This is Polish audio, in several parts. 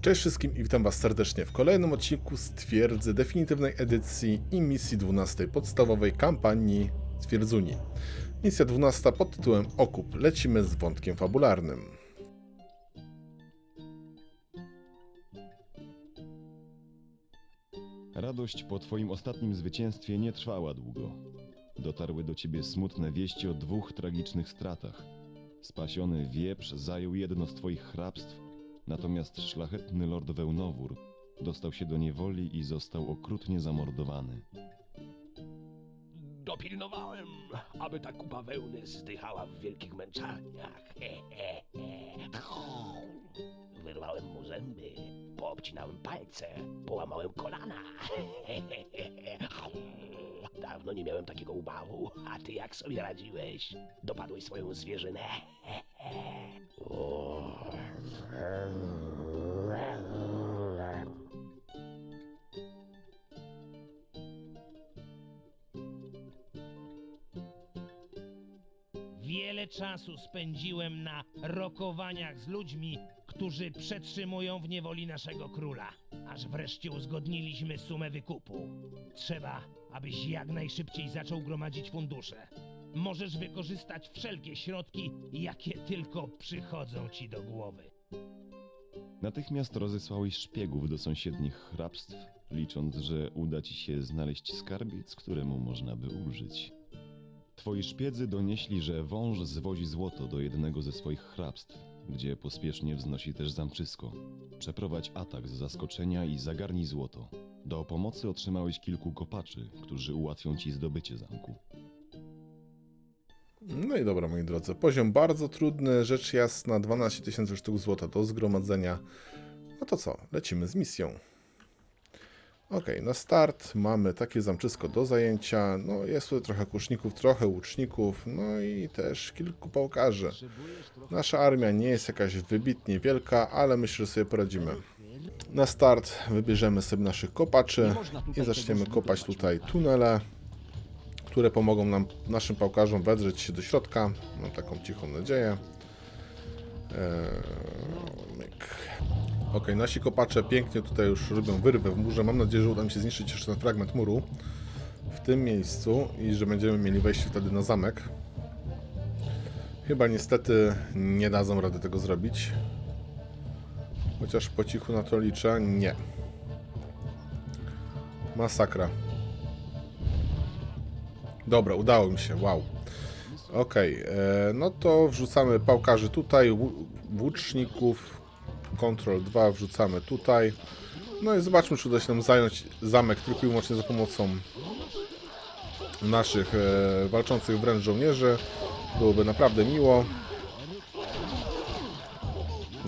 Cześć wszystkim i witam Was serdecznie w kolejnym odcinku z twierdzy definitywnej edycji i misji 12 podstawowej kampanii Twierdzuni. Misja 12 pod tytułem Okup. Lecimy z wątkiem fabularnym. Radość po twoim ostatnim zwycięstwie nie trwała długo. Dotarły do ciebie smutne wieści o dwóch tragicznych stratach. Spasiony wieprz zajął jedno z twoich hrabstw, natomiast szlachetny lord Wełnowór dostał się do niewoli i został okrutnie zamordowany. Dopilnowałem, aby ta kupa wełny zdychała w wielkich męczarniach. Wyrwałem mu zęby, poobcinałem palce, połamałem kolana. Dawno nie miałem takiego ubawu, a ty jak sobie radziłeś? Dopadłeś swoją zwierzynę. Wiele czasu spędziłem na rokowaniach z ludźmi, którzy przetrzymują w niewoli naszego króla, aż wreszcie uzgodniliśmy sumę wykupu. Trzeba, abyś jak najszybciej zaczął gromadzić fundusze. Możesz wykorzystać wszelkie środki, jakie tylko przychodzą ci do głowy. Natychmiast rozesłałeś szpiegów do sąsiednich hrabstw, licząc, że uda ci się znaleźć skarbiec, któremu można by użyć. Twoi szpiedzy donieśli, że wąż zwozi złoto do jednego ze swoich hrabstw, gdzie pospiesznie wznosi też zamczysko. Przeprowadź atak z zaskoczenia i zagarnij złoto. Do pomocy otrzymałeś kilku kopaczy, którzy ułatwią ci zdobycie zamku. No i dobra, moi drodzy. Poziom bardzo trudny, rzecz jasna, 12 tysięcy sztuk złota do zgromadzenia. No to co, lecimy z misją. Ok, na start mamy takie zamczysko do zajęcia. No jest tutaj trochę kuszników, trochę łuczników, no i też kilku pałkarzy. Nasza armia nie jest jakaś wybitnie wielka, ale myślę, że sobie poradzimy. Na start wybierzemy sobie naszych kopaczy i zaczniemy kopać tutaj tunele, które pomogą nam, naszym pałkarzom wedrzeć się do środka. Mam taką cichą nadzieję. Eee. Ok, nasi kopacze pięknie tutaj już robią wyrwę w murze. Mam nadzieję, że uda mi się zniszczyć jeszcze ten fragment muru w tym miejscu i że będziemy mieli wejście wtedy na zamek. Chyba niestety nie dadzą rady tego zrobić. Chociaż po cichu na to liczę. Nie. Masakra. Dobra, udało mi się, wow. Okej, e, no to wrzucamy pałkarzy tutaj, włóczników, Ctrl 2 wrzucamy tutaj. No i zobaczmy, czy uda się nam zająć zamek tylko i wyłącznie za pomocą naszych e, walczących wręcz żołnierzy. Byłoby naprawdę miło.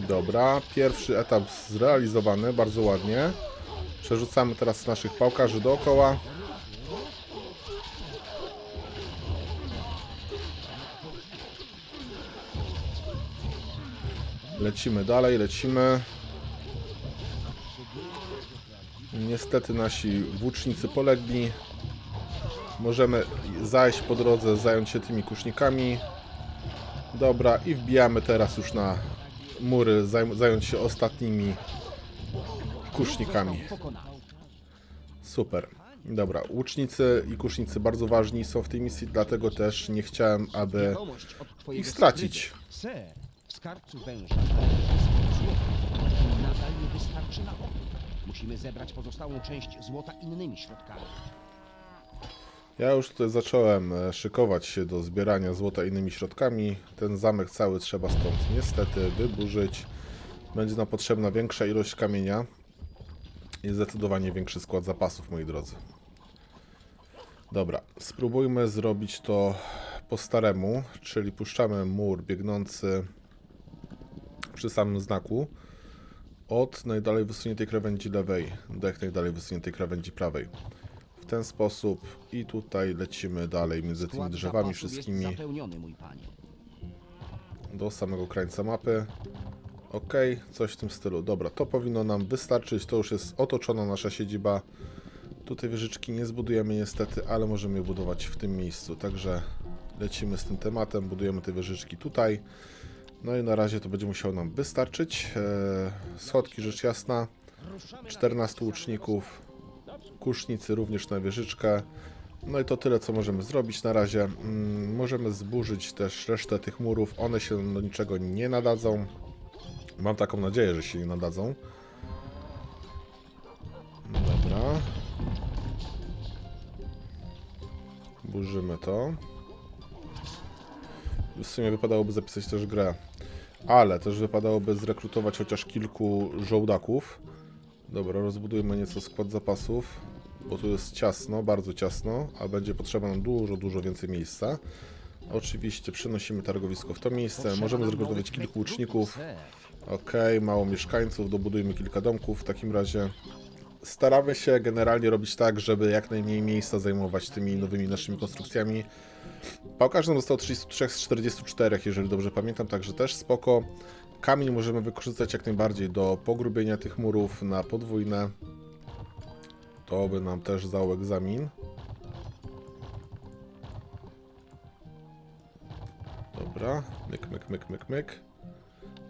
Dobra, pierwszy etap zrealizowany, bardzo ładnie. Przerzucamy teraz naszych pałkarzy dookoła. Lecimy dalej, lecimy. Niestety nasi włócznicy polegli. Możemy zajść po drodze, zająć się tymi kusznikami. Dobra, i wbijamy teraz już na mury, zaj- zająć się ostatnimi kusznikami. Super. Dobra, łucznicy i kusznicy bardzo ważni są w tej misji, dlatego też nie chciałem, aby ich stracić. W skarbcu węża znajduje się nadal nie wystarczy na okup. Musimy zebrać pozostałą część złota innymi środkami. Ja już tutaj zacząłem e, szykować się do zbierania złota innymi środkami. Ten zamek cały trzeba stąd niestety wyburzyć. Będzie nam potrzebna większa ilość kamienia i zdecydowanie większy skład zapasów, moi drodzy. Dobra, spróbujmy zrobić to po staremu, czyli puszczamy mur biegnący przy samym znaku od najdalej wysuniętej krawędzi lewej do jak najdalej wysuniętej krawędzi prawej. W ten sposób i tutaj lecimy dalej między tymi Skład drzewami zapasów wszystkimi Jest zapełniony, mój panie. do samego krańca mapy. Ok, coś w tym stylu. Dobra, to powinno nam wystarczyć. To już jest otoczona nasza siedziba. Tutaj wieżyczki nie zbudujemy niestety, ale możemy je budować w tym miejscu. Także lecimy z tym tematem, budujemy te wieżyczki tutaj. No i na razie to będzie musiało nam wystarczyć. E, schodki rzecz jasna. 14 łuczników. Kusznicy również na wieżyczkę. No i to tyle, co możemy zrobić na razie. Mm, możemy zburzyć też resztę tych murów. One się do niczego nie nadadzą. Mam taką nadzieję, że się nie nadadzą. Dobra. Burzymy to. W sumie wypadałoby zapisać też grę. Ale też wypadałoby zrekrutować chociaż kilku żołdaków. Dobra, rozbudujmy nieco skład zapasów, bo tu jest ciasno, bardzo ciasno, a będzie potrzeba nam dużo, dużo więcej miejsca. Oczywiście przenosimy targowisko w to miejsce, możemy zrekrutować kilku łuczników. Okej, mało mieszkańców, dobudujmy kilka domków w takim razie. Staramy się generalnie robić tak, żeby jak najmniej miejsca zajmować tymi nowymi naszymi konstrukcjami. Pałkarzy nam zostało 33 z 44, jeżeli dobrze pamiętam, także też spoko. Kamień możemy wykorzystać jak najbardziej do pogrubienia tych murów na podwójne. To by nam też zdał egzamin. Dobra, myk, myk, myk, myk, myk.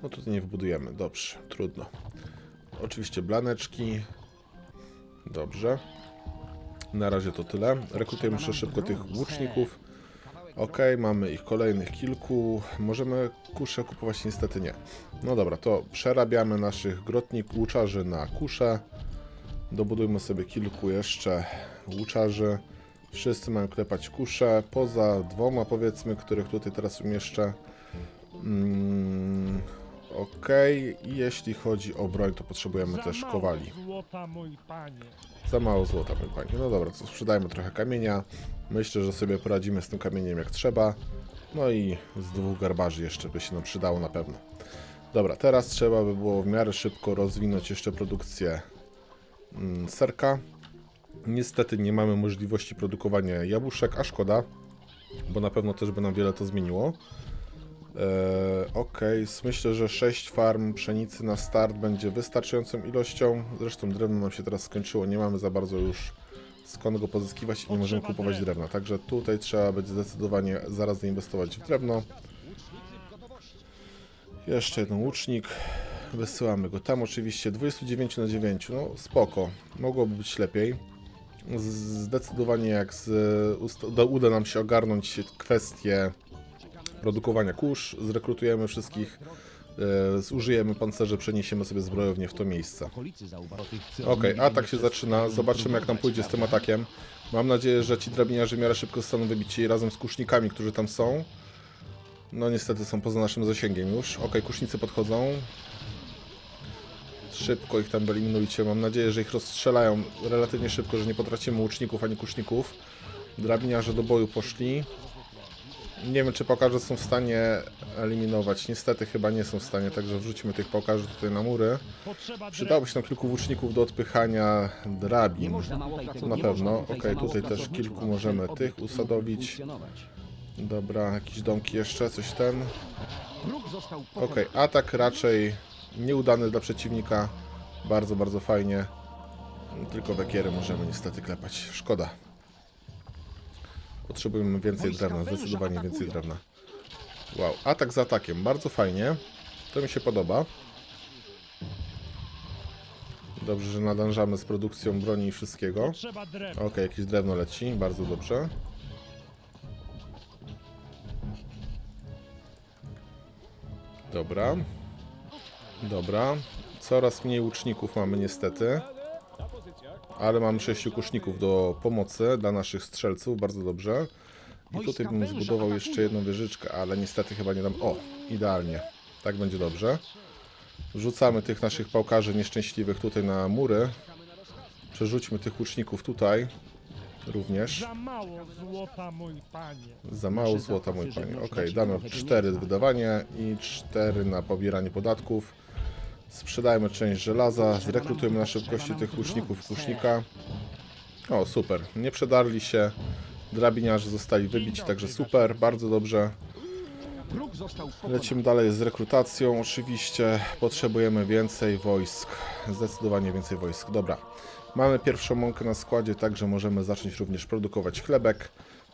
No tutaj nie wbudujemy, dobrze, trudno. Oczywiście blaneczki. Dobrze. Na razie to tyle. Rekrutujemy jeszcze szybko tych łuczników. Ok, mamy ich kolejnych kilku. Możemy kusze kupować? Niestety nie. No dobra, to przerabiamy naszych grotnik łuczarzy na kusze. Dobudujmy sobie kilku jeszcze łuczarzy. Wszyscy mają klepać kusze, poza dwoma powiedzmy, których tutaj teraz umieszczę. Mm, ok, i jeśli chodzi o broń, to potrzebujemy Za też mało kowali. Złota, mój panie. Za mało złota, mój panie. No dobra, to sprzedajmy trochę kamienia. Myślę, że sobie poradzimy z tym kamieniem jak trzeba. No i z dwóch garbarzy jeszcze by się nam przydało na pewno. Dobra, teraz trzeba by było w miarę szybko rozwinąć jeszcze produkcję mm, serka. Niestety nie mamy możliwości produkowania jabłuszek, a szkoda, bo na pewno też by nam wiele to zmieniło. Eee, Okej, myślę, że 6 farm pszenicy na start będzie wystarczającą ilością. Zresztą drewno nam się teraz skończyło, nie mamy za bardzo już skąd go pozyskiwać i nie możemy kupować drewna. Także tutaj trzeba będzie zdecydowanie zaraz zainwestować w drewno. Jeszcze jeden łucznik. Wysyłamy go tam oczywiście. 29 na 9. No spoko. Mogłoby być lepiej. Zdecydowanie jak z, uda nam się ogarnąć kwestię produkowania kurz, zrekrutujemy wszystkich, e, zużyjemy pancerze, przeniesiemy sobie zbrojownię w to miejsce. Okej, atak się zaczyna. Zobaczymy jak nam pójdzie z tym atakiem. Mam nadzieję, że ci drabiniarze miarę szybko zostaną wybici razem z kusznikami, którzy tam są. No niestety są poza naszym zasięgiem już. Okej, kusznicy podchodzą. Szybko ich tam wyeliminujcie. Mam nadzieję, że ich rozstrzelają relatywnie szybko, że nie potracimy łuczników ani kuszników. Drabiniarze do boju poszli. Nie wiem, czy pokaże są w stanie eliminować. Niestety chyba nie są w stanie, także wrzucimy tych pokaży tutaj na mury. Przydałoby się nam kilku włóczników do odpychania drabin. Na pewno. mało tutaj też kilku możemy tych usadowić. Dobra, jakieś domki jeszcze, coś ten. Pokonany. atak raczej nieudany dla przeciwnika. Bardzo, bardzo fajnie. Tylko wekiery możemy niestety klepać. Szkoda. Potrzebujemy więcej drewna, zdecydowanie więcej drewna. Wow, atak za atakiem, bardzo fajnie. To mi się podoba. Dobrze, że nadążamy z produkcją broni i wszystkiego. Okej, jakieś drewno leci, bardzo dobrze. Dobra. Dobra. Coraz mniej łuczników mamy niestety. Ale mamy sześciu kuszników do pomocy dla naszych strzelców, bardzo dobrze. I tutaj bym zbudował jeszcze jedną wieżyczkę, ale niestety chyba nie dam... O, idealnie. Tak będzie dobrze. Wrzucamy tych naszych pałkarzy nieszczęśliwych tutaj na mury. Przerzućmy tych łuczników tutaj również. Za mało złota, mój panie. Za mało złota, mój panie. Okej, damy 4 wydawanie i 4 na pobieranie podatków. Sprzedajmy część żelaza, zrekrutujmy na szybkości tych łuczników kusznika. O, super. Nie przedarli się. Drabiniarze zostali wybici, także super, bardzo dobrze. Lecimy dalej z rekrutacją. Oczywiście potrzebujemy więcej wojsk. Zdecydowanie więcej wojsk. Dobra. Mamy pierwszą mąkę na składzie, także możemy zacząć również produkować chlebek.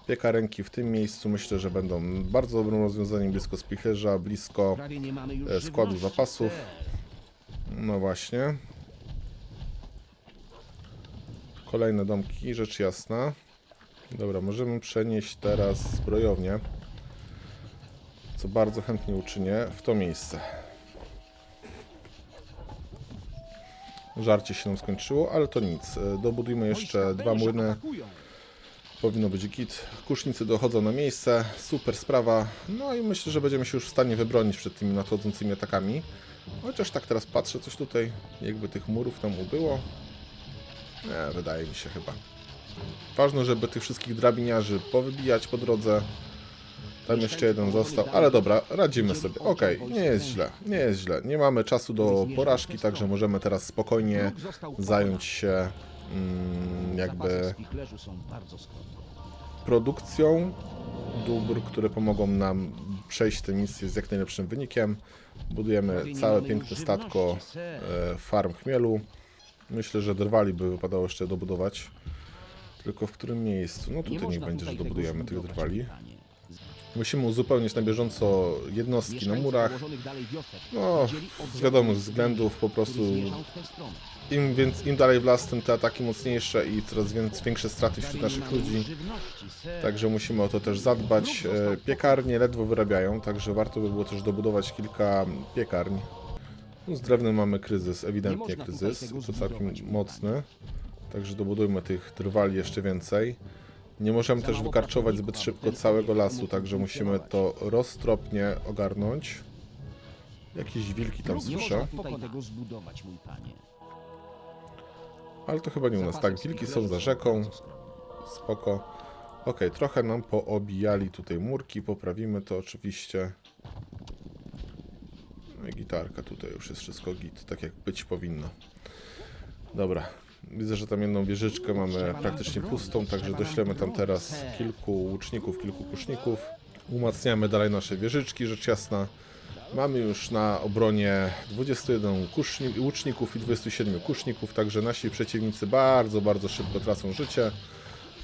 Piekarenki w tym miejscu myślę, że będą bardzo dobrym rozwiązaniem blisko spichlerza, blisko e, składu zapasów. No właśnie. Kolejne domki, rzecz jasna. Dobra, możemy przenieść teraz zbrojownię, co bardzo chętnie uczynię, w to miejsce. Żarcie się nam skończyło, ale to nic. E, Dobudujmy jeszcze dwa młyny. Powinno być git. Kusznicy dochodzą na miejsce. Super sprawa. No i myślę, że będziemy się już w stanie wybronić przed tymi nadchodzącymi atakami. Chociaż tak teraz patrzę, coś tutaj jakby tych murów tam ubyło. Nie, wydaje mi się chyba. Ważne, żeby tych wszystkich drabiniarzy powybijać po drodze. Tam jeszcze jeden został, ale dobra, radzimy sobie. Okej, nie jest źle, nie jest źle. Nie mamy czasu do porażki, także możemy teraz spokojnie zająć się mm, jakby produkcją dóbr, które pomogą nam przejść misję z jak najlepszym wynikiem. Budujemy nie całe piękne statko e, farm chmielu. Myślę, że drwali by wypadało jeszcze dobudować. Tylko w którym miejscu? No Nie tutaj niech można będzie, że dobudujemy tych drwali. Musimy uzupełnić na bieżąco jednostki na murach. No, z wiadomych względów po prostu im, więc, im dalej w las, tym te ataki mocniejsze i coraz większe straty wśród naszych ludzi. Także musimy o to też zadbać. E, Piekarnie ledwo wyrabiają, także warto by było też dobudować kilka piekarń. No, Z drewnem mamy kryzys, ewidentnie kryzys, to całkiem mocny. Także dobudujmy tych drwali jeszcze więcej. Nie możemy też wykarczować zbyt szybko całego lasu, także musimy to roztropnie ogarnąć. Jakieś wilki tam słyszę, ale to chyba nie u nas. Tak, wilki są za rzeką. Spoko. Ok, trochę nam poobijali tutaj murki, poprawimy to oczywiście. No i gitarka tutaj już jest wszystko git, tak jak być powinno. Dobra, widzę, że tam jedną wieżyczkę mamy praktycznie pustą, także doślemy tam teraz kilku łuczników, kilku kuszników. Umacniamy dalej nasze wieżyczki, rzecz jasna. Mamy już na obronie 21 kuszni- łuczników i 27 kuszników, także nasi przeciwnicy bardzo, bardzo szybko tracą życie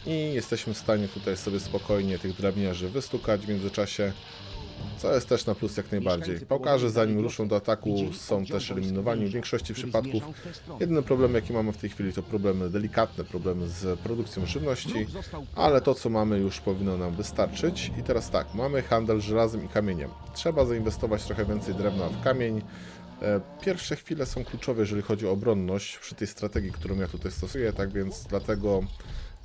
i jesteśmy w stanie tutaj sobie spokojnie tych drabniarzy wystukać w międzyczasie, co jest też na plus jak najbardziej. Pokażę, zanim ruszą do ataku, są też eliminowani w większości przypadków. Jedyny problem jaki mamy w tej chwili to problemy, delikatne problemy z produkcją żywności, ale to co mamy już powinno nam wystarczyć. I teraz tak, mamy handel żelazem i kamieniem. Trzeba zainwestować trochę więcej drewna w kamień. E, Pierwsze chwile są kluczowe, jeżeli chodzi o obronność przy tej strategii, którą ja tutaj stosuję, tak więc dlatego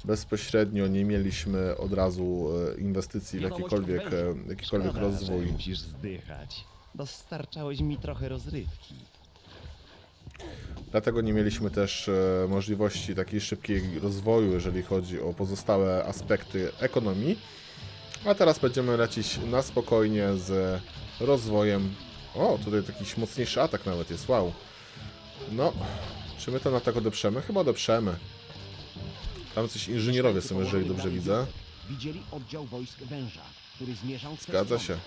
bezpośrednio nie mieliśmy od razu e, inwestycji w jakikolwiek, e, jakikolwiek Szkoda, rozwój. że musisz zdychać. Dostarczałeś mi trochę rozrywki. Dlatego nie mieliśmy też e, możliwości takiej szybkiej rozwoju, jeżeli chodzi o pozostałe aspekty ekonomii. A teraz będziemy lecieć na spokojnie z rozwojem. O, tutaj jakiś mocniejszy atak nawet jest, wow. No, czy my ten atak odeprzemy? Chyba odeprzemy. Tam coś inżynierowie są, jeżeli dobrze widzę. Widzieli oddział wojsk węża, który zmierzał w Zgadza się.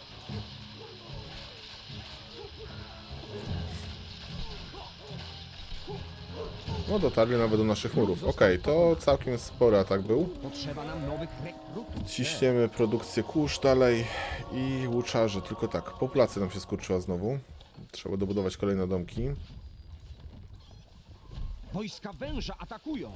No dotarli nawet do naszych murów. Okej, to całkiem spory atak był. Ciśniemy produkcję kurz dalej i łuczarze, tylko tak, populacja nam się skurczyła znowu. Trzeba dobudować kolejne domki. Wojska węża atakują.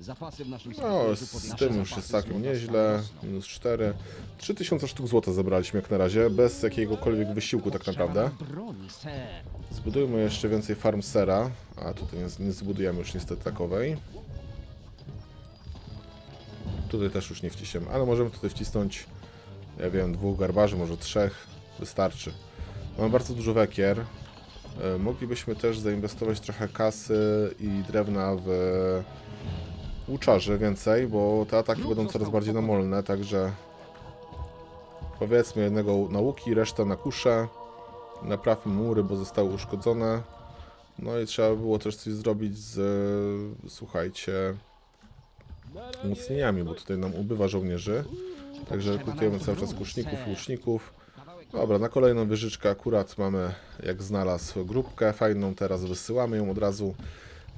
Zapasy w naszym No, z tym już jest całkiem złota nieźle. Minus 4. 3000 sztuk złota zebraliśmy jak na razie, bez jakiegokolwiek wysiłku tak naprawdę. nam broni, ser. Zbudujmy jeszcze więcej farm sera. A tutaj nie, nie zbudujemy już niestety takowej. Tutaj też już nie wciśniemy, ale możemy tutaj wcisnąć, ja wiem, dwóch garbarzy, może trzech. Wystarczy. Mamy bardzo dużo wekier. E, Moglibyśmy też zainwestować trochę kasy i drewna w łuczarzy więcej, bo te ataki będą coraz bardziej namolne, także powiedzmy jednego na łuki, reszta na kusze. Naprawmy mury, bo zostały uszkodzone. No i trzeba było też coś zrobić z, słuchajcie, umocnieniami, bo tutaj nam ubywa żołnierzy. Także rekrutujemy cały czas kuszników i łuczników. Dobra, na kolejną wieżyczkę akurat mamy, jak znalazł, grupkę fajną, teraz wysyłamy ją od razu.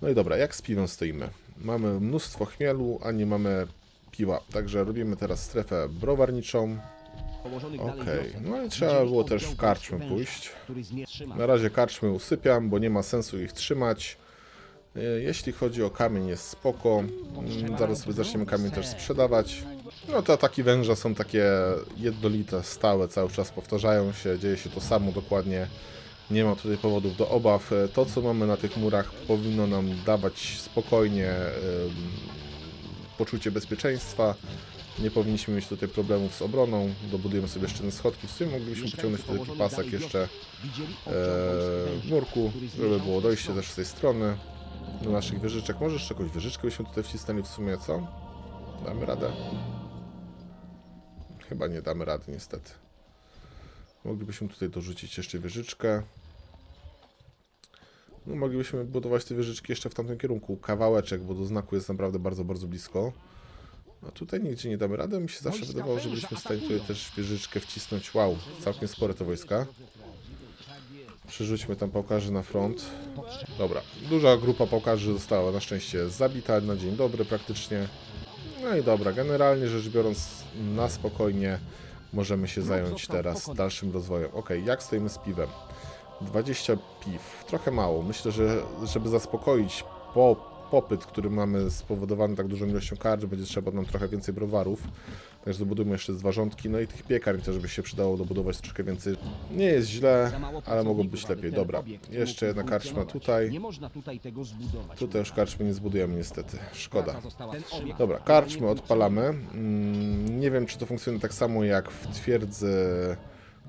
No i dobra, jak z piwem stoimy? Mamy mnóstwo chmielu, a nie mamy piwa. Także robimy teraz strefę browarniczą. Okej, wiosek no i trzeba było też w węża, pójść. Na razie karczmy usypiam, bo nie ma sensu ich trzymać. E, Jeśli chodzi o kamień, jest spoko. Mm, Zaraz sobie zaczniemy kamień też sprzedawać. No te ataki węża są takie jednolite, stałe, cały czas powtarzają się, dzieje się to samo dokładnie. Nie ma tutaj powodów do obaw. E, To, co mamy na tych murach, powinno nam dawać spokojnie poczucie bezpieczeństwa. Nie powinniśmy mieć tutaj problemów z obroną. Dobudujemy sobie jeszcze schodki. W sumie moglibyśmy pociągnąć tutaj taki pasek jeszcze e, w murku, żeby było dojście też z tej strony do naszych wieżyczek. Może jeszcze jakąś wieżyczkę byśmy tutaj wcisnęli w sumie, co? Damy radę? Chyba nie damy rady, niestety. Moglibyśmy tutaj dorzucić jeszcze wieżyczkę. No, moglibyśmy budować te wieżyczki jeszcze w tamtym kierunku. Kawałeczek, bo do znaku jest naprawdę bardzo, bardzo blisko. A tutaj nigdzie nie damy rady. Mi się zawsze wydawało, że byliśmy w stanie tutaj też wieżyczkę wcisnąć. Wow, całkiem spore te wojska. Przerzućmy tam pałkarzy na front. Dobra, duża grupa pałkarzy została na szczęście zabita na dzień dobry praktycznie. No i dobra, generalnie rzecz biorąc na spokojnie możemy się zająć teraz dalszym rozwojem. Ok, jak stoimy z piwem? 20 piw, trochę mało. Myślę, że żeby zaspokoić po, popyt, który mamy spowodowany tak dużą ilością kart, że będzie trzeba nam trochę więcej browarów. Także dobudujmy jeszcze dwa rządki, no i tych piekarni też by się przydało dobudować troszkę więcej. Nie jest źle, ale mogło być lepiej. Dobra, jeszcze jedna karczma tutaj. Tutaj już karczmy nie zbudujemy niestety. Szkoda. Dobra, karczmy odpalamy. Mm, Nie wiem, czy to funkcjonuje tak samo jak w twierdzy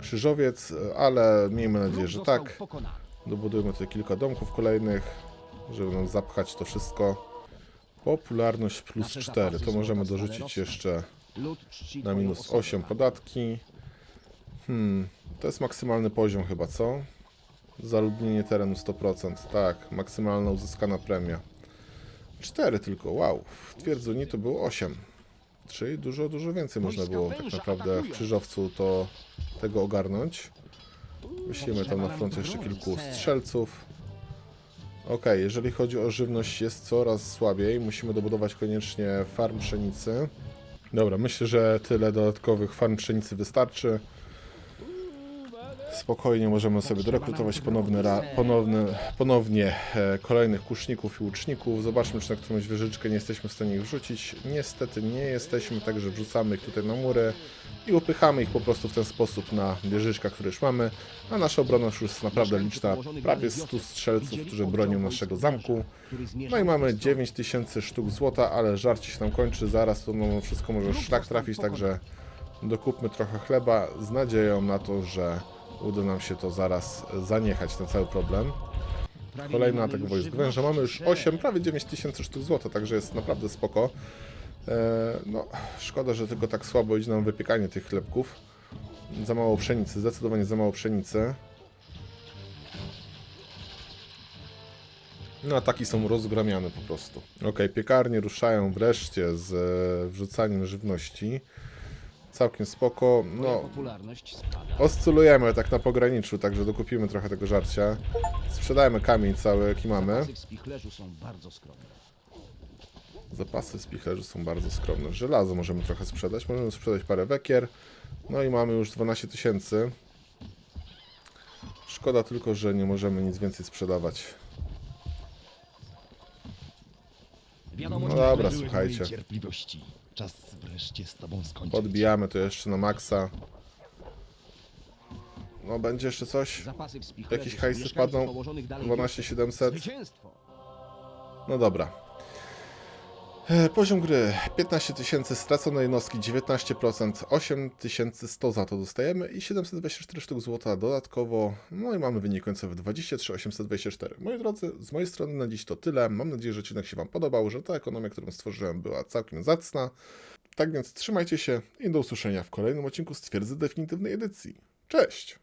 Krzyżowiec, ale miejmy nadzieję, że tak. Dobudujemy tutaj kilka domków kolejnych, żeby nam zapchać to wszystko. Popularność plus Nasze 4, zapasy to możemy stale dorzucić jeszcze na minus osobę. 8 podatki. Hmm, to jest maksymalny poziom chyba, co? Zaludnienie terenu 100%, tak, maksymalna uzyskana premia. 4 tylko, wow. W Twierdzuni to było 8. Czyli dużo, dużo więcej można było tak naprawdę w. Krzyżowcu to tego ogarnąć. Wyślimy tam na front jeszcze kilku strzelców. Ok, jeżeli chodzi o żywność jest coraz słabiej. Musimy dobudować koniecznie farm pszenicy. Dobra, myślę, że tyle dodatkowych farm pszenicy wystarczy. Spokojnie możemy sobie dorekrutować ponowny ponowny, ponownie e, kolejnych kuszników i łuczników. Zobaczmy, czy na którąś wieżyczkę nie jesteśmy w stanie ich wrzucić. Niestety nie jesteśmy, także wrzucamy ich tutaj na mury i upychamy ich po prostu w ten sposób na wieżyczkach, które już mamy. A nasza obrona już jest naprawdę liczna. Prawie 100 strzelców, którzy bronią naszego zamku. No i mamy 9000 sztuk złota, ale żarcie się nam kończy. Zaraz to no, wszystko może szlak trafić, także dokupmy trochę chleba z nadzieją na to, że uda nam się to zaraz zaniechać, ten cały problem. Kolejny atak wojsk węża. Mamy już 8, prawie 9000 sztuk złota, także jest naprawdę spoko. E, no, szkoda, że tylko tak słabo idzie nam wypiekanie tych chlebków. Za mało pszenicy, zdecydowanie za mało pszenicy. No, ataki są rozgramiane po prostu. Ok, piekarnie ruszają wreszcie z e, wrzucaniem żywności. Całkiem spoko. No. Oscylujemy tak na pograniczu, także dokupimy trochę tego żarcia. Sprzedajmy kamień cały, jaki mamy. Zapasy w spichlerzu są bardzo skromne. Zapasy spichlerzy są bardzo skromne. Żelazo możemy trochę sprzedać. Możemy sprzedać parę wekier. No i mamy już 12 tysięcy. Szkoda tylko, że nie możemy nic więcej sprzedawać. No dobra, słuchajcie. Czas wreszcie z tobą skończyć. Podbijamy to jeszcze na maksa. No będzie jeszcze coś? Jakieś hajsy dalej 12700. wiosek. Zwycięstwo! No dobra. E, Poziom gry 15 tysięcy, stracone jednostki 19%, 8100 za to dostajemy i 724 sztuk złota dodatkowo. No i mamy wynik końcowy 23 824. Moi drodzy, z mojej strony na dziś to tyle. Mam nadzieję, że odcinek się Wam podobał, że ta ekonomia, którą stworzyłem była całkiem zacna. Tak więc trzymajcie się i do usłyszenia w kolejnym odcinku z Twierdzy Definitywnej Edycji. Cześć!